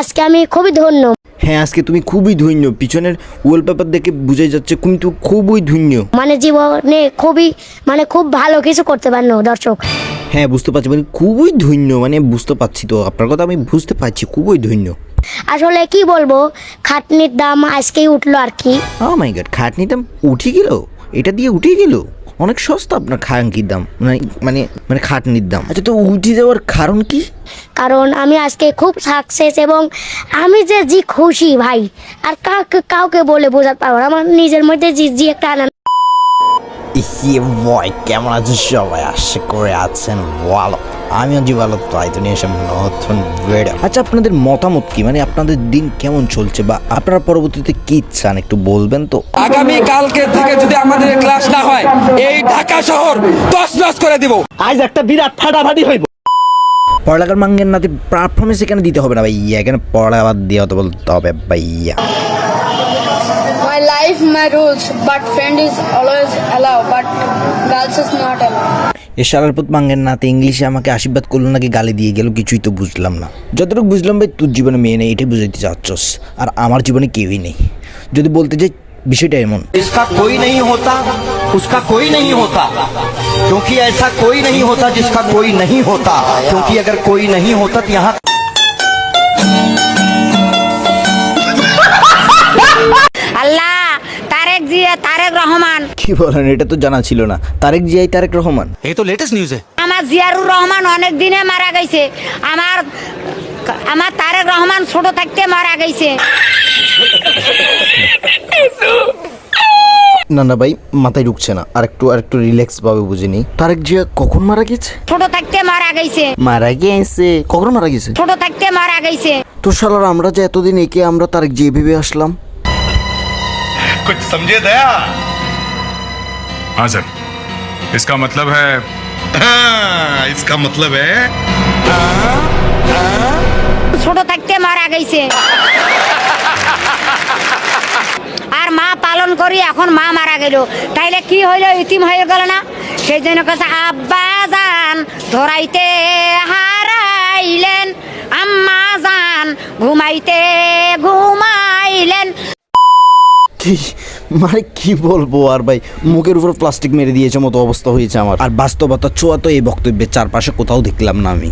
আজকে আমি খুবই ধন্য। হ্যাঁ আজকে তুমি খুবই ধন্য। পিছনের ওয়ালপেপার দেখে বোঝাই যাচ্ছে তুমি কিন্তু খুবই ধন্য। মানে জীবনে খুবই মানে খুব ভালো কিছু করতে পারল দর্শক। হ্যাঁ বুঝতে পারছি। মানে খুবই ধন্য মানে বুঝতে পারছি তো। আপনার কথা আমি বুঝতে পারছি খুবই ধন্য। আসলে কি বলব খাটনির দাম আজকেই উঠল আর কি। ও মাই গড খাটনি দাম উঠে গেল? এটা দিয়ে উঠে গেল? অনেক সস্তা আপনার খাঙ্কির দাম মানে মানে মানে খাটনির দাম আচ্ছা তো উঠে যাওয়ার কারণ কি কারণ আমি আজকে খুব সাকসেস এবং আমি যে জি খুশি ভাই আর কাউকে কাউকে বলে বোঝাতে পারব না। আমার নিজের মধ্যে জি জি একটা আনন্দ কেমন আছে সবাই? আশা করে আছেন ভালো। আমিও যে ভালো তাই তো নিয়ে নতুন ভিডিও আচ্ছা আপনাদের মতামত কি? মানে আপনাদের দিন কেমন চলছে? বা আপনারা পরবর্তীতে কি চান? একটু বলবেন তো। আগামী কালকে থেকে যদি আমাদের ক্লাস না হয় এই ঢাকা শহর তছনছ করে দিব। আজ একটা বিরাট ফাটাফাটি হইব। পড়ালেখার মাঙ্গের নাতে পারফরমেন্স এখানে দিতে হবে না ভাইয়া। এখানে পড়া বাদ দিয়ে হতে বলতে হবে ভাইয়া। life, my rules, but friend is always allowed, but girls is not allowed. এ শালার পুত মাঙ্গের নাতে ইংলিশে আমাকে আশীর্বাদ করলো নাকি গালি দিয়ে গেল কিছুই তো বুঝলাম না যতটুকু বুঝলাম ভাই তোর জীবনে মেয়ে নেই এটাই বুঝাইতে চাচ্ছস আর আমার জীবনে কেউই নেই যদি বলতে চাই বিষয়টা এমন जिसका कोई नहीं होता उसका कोई नहीं होता क्योंकि ऐसा कोई नहीं होता जिसका कोई नहीं होता क्योंकि अगर कोई नहीं होता तो यहाँ তারেক রহমান। কি বলেন এটা তো জানা ছিল না। তারেক জিয়াই তারেক রহমান। এই তো লেটেস্ট নিউজ আমার জিয়ারুর রহমান অনেক দিনে মারা গেছে। আমার আমার তারেক রহমান ছোট থাকতে মারা গেছে। না ভাই মাথায় ঢুকছে না। আর একটু আর একটু রিল্যাক্স ভাবে বুঝে নি তারেক জিয়া কখন মারা গেছে? ছোট থাকতে মারা গেছে। মারা গেছে। কখন মারা গেছে? ছোট থাকতে মারা গেছে। তো শালার আমরা যে এতদিন একে আমরা তারেক জিয়া ভেবে আসলাম। कुछ समझे दया हाँ सर इसका मतलब है हाँ, इसका मतलब है ছোট থাকতে মারা গেছে আর মা পালন করি এখন মা মারা গেল তাইলে কি হইলো ইতিম হয়ে গেল না সেই জন্য কাছে আব্বা যান ধরাইতে হারাইলেন আম্মা যান ঘুমাইতে ঘুমাইলেন মানে কি বলব আর ভাই মুখের উপর প্লাস্টিক মেরে দিয়েছে মতো অবস্থা হয়েছে আমার। আর বাস্তবতা ছোঁয়া তো এই বক্তব্যের চারপাশে কোথাও দেখলাম না আমি।